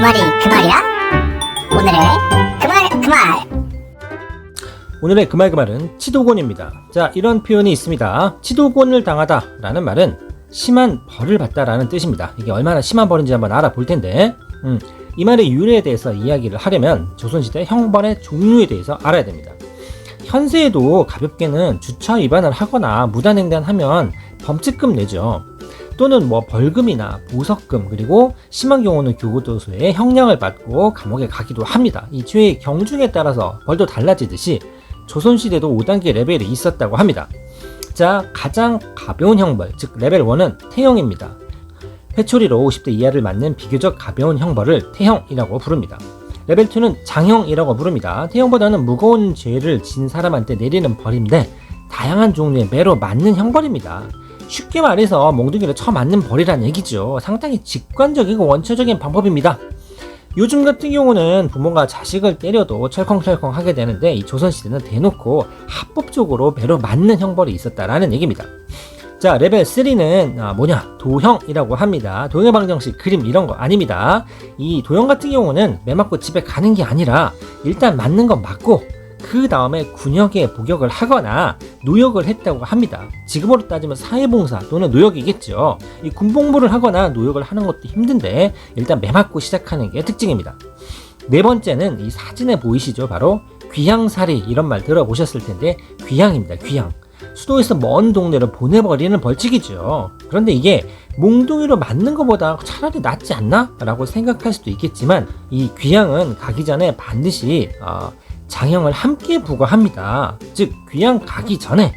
말이 그 말이야? 오늘의 그말 그 말. 오늘의 그말 그 말은 치도곤입니다. 자, 이런 표현이 있습니다. 치도곤을 당하다 라는 말은 심한 벌을 받다 라는 뜻입니다. 이게 얼마나 심한 벌인지 한번 알아볼 텐데, 음, 이 말의 유래에 대해서 이야기를 하려면 조선시대 형벌의 종류에 대해서 알아야 됩니다. 현세에도 가볍게는 주차 위반을 하거나 무단횡단하면 범칙금 내죠. 또는 뭐 벌금이나 보석금 그리고 심한 경우는 교도소에 형량을 받고 감옥에 가기도 합니다. 이 죄의 경중에 따라서 벌도 달라지듯이 조선시대도 5단계 레벨이 있었다고 합니다. 자, 가장 가벼운 형벌, 즉 레벨 1은 태형입니다. 회초리로 50대 이하를 맞는 비교적 가벼운 형벌을 태형이라고 부릅니다. 레벨 2는 장형이라고 부릅니다. 태형보다는 무거운 죄를 진 사람한테 내리는 벌인데 다양한 종류의 매로 맞는 형벌입니다. 쉽게 말해서 몽둥이를 쳐 맞는 벌이란 얘기죠. 상당히 직관적이고 원초적인 방법입니다. 요즘 같은 경우는 부모가 자식을 때려도 철컹철컹 하게 되는데 이 조선시대는 대놓고 합법적으로 배로 맞는 형벌이 있었다라는 얘기입니다. 자, 레벨 3는 아, 뭐냐? 도형이라고 합니다. 도형의 방정식, 그림 이런 거 아닙니다. 이 도형 같은 경우는 매 맞고 집에 가는 게 아니라 일단 맞는 건 맞고 그 다음에 군역에 복역을 하거나 노역을 했다고 합니다. 지금으로 따지면 사회봉사 또는 노역이겠죠. 이 군복무를 하거나 노역을 하는 것도 힘든데 일단 매 맞고 시작하는 게 특징입니다. 네 번째는 이 사진에 보이시죠? 바로 귀향살이 이런 말 들어보셨을 텐데 귀향입니다. 귀향. 수도에서 먼 동네로 보내버리는 벌칙이죠. 그런데 이게 몽둥이로 맞는 것보다 차라리 낫지 않나? 라고 생각할 수도 있겠지만 이 귀향은 가기 전에 반드시 어, 장형을 함께 부과합니다. 즉 귀향 가기 전에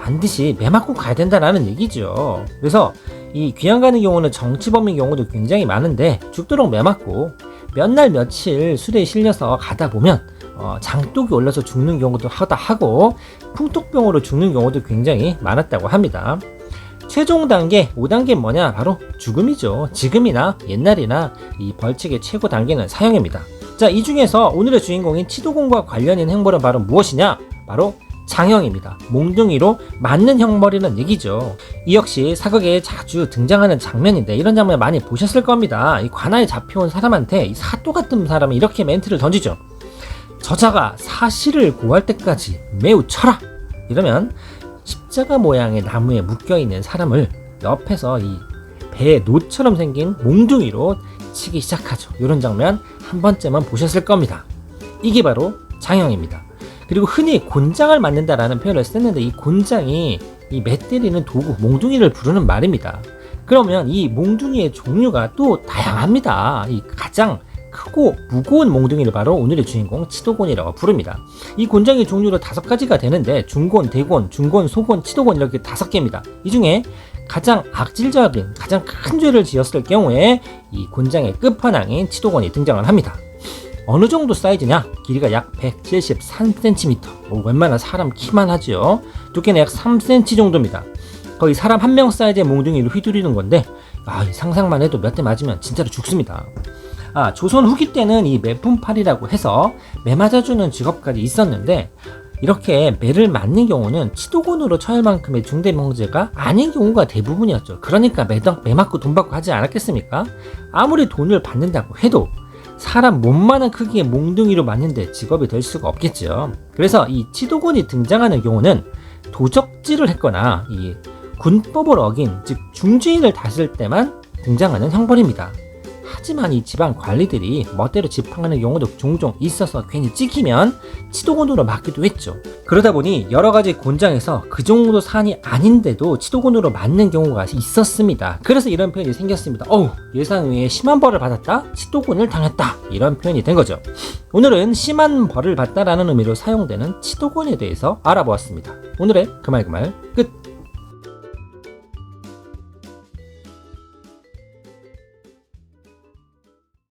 반드시 매 맞고 가야 된다라는 얘기죠. 그래서 이 귀향 가는 경우는 정치범인 경우도 굉장히 많은데 죽도록 매 맞고 몇 날 며칠 술에 실려서 가다 보면 어, 장독이 올라서 죽는 경우도 하다 하고 풍토병으로 죽는 경우도 굉장히 많았다고 합니다. 최종 단계 5단계 뭐냐 바로 죽음이죠. 지금이나 옛날이나 이 벌칙의 최고 단계는 사형입니다. 자, 이 중에서 오늘의 주인공인 치도공과 관련 있는 행벌은 바로 무엇이냐? 바로 장형입니다. 몽둥이로 맞는 형벌이라는 얘기죠. 이 역시 사극에 자주 등장하는 장면인데 이런 장면 많이 보셨을 겁니다. 이 관아에 잡혀온 사람한테 이 사또 같은 사람이 이렇게 멘트를 던지죠. 저자가 사실을 고할 때까지 매우 쳐라! 이러면 십자가 모양의 나무에 묶여있는 사람을 옆에서 이 배에 노처럼 생긴 몽둥이로 치기 시작하죠. 이런 장면 한 번쯤은 보셨을 겁니다. 이게 바로 장형입니다. 그리고 흔히 곤장을 맞는다라는 표현을 썼는데 이 곤장이 이 맷때리는 도구 몽둥이를 부르는 말입니다. 그러면 이 몽둥이의 종류가 또 다양합니다. 이 가장 크고 무거운 몽둥이를 바로 오늘의 주인공 치도곤이라고 부릅니다. 이 곤장의 종류로 다섯 가지가 되는데 중곤, 대곤, 중곤, 소곤, 치도곤 이렇게 다섯 개입니다. 이 중에 가장 악질적인 가장 큰 죄를 지었을 경우에 이 곤장의 끝판왕인 치도곤이 등장을 합니다. 어느 정도 사이즈냐? 길이가 약 173cm. 뭐 웬만한 사람 키만 하죠. 두께는 약 3cm 정도입니다. 거의 사람 한 명 사이즈의 몽둥이를 휘두르는 건데 아, 상상만 해도 몇 대 맞으면 진짜로 죽습니다. 아, 조선 후기 때는 이 매품팔이라고 해서 매 맞아주는 직업까지 있었는데 이렇게 매를 맞는 경우는 치도곤으로 처할 만큼의 중대 명제가 아닌 경우가 대부분이었죠. 그러니까 매덕 매 맞고 돈 받고 하지 않았겠습니까? 아무리 돈을 받는다고 해도 사람 몸만한 크기의 몽둥이로 맞는데 직업이 될 수가 없겠죠. 그래서 이 치도곤이 등장하는 경우는 도적질을 했거나 이 군법을 어긴 즉 중주인을 다스릴 때만 등장하는 형벌입니다. 하지만 이 집안 관리들이 멋대로 집행하는 경우도 종종 있어서 괜히 찍히면 치도곤으로 맞기도 했죠. 그러다 보니 여러 가지 곤장에서 그 정도 산이 아닌데도 치도곤으로 맞는 경우가 있었습니다. 그래서 이런 표현이 생겼습니다. 어우, 예상 외에 심한 벌을 받았다? 치도곤을 당했다. 이런 표현이 된 거죠. 오늘은 심한 벌을 받다라는 의미로 사용되는 치도곤에 대해서 알아보았습니다. 오늘의 그말그말 끝.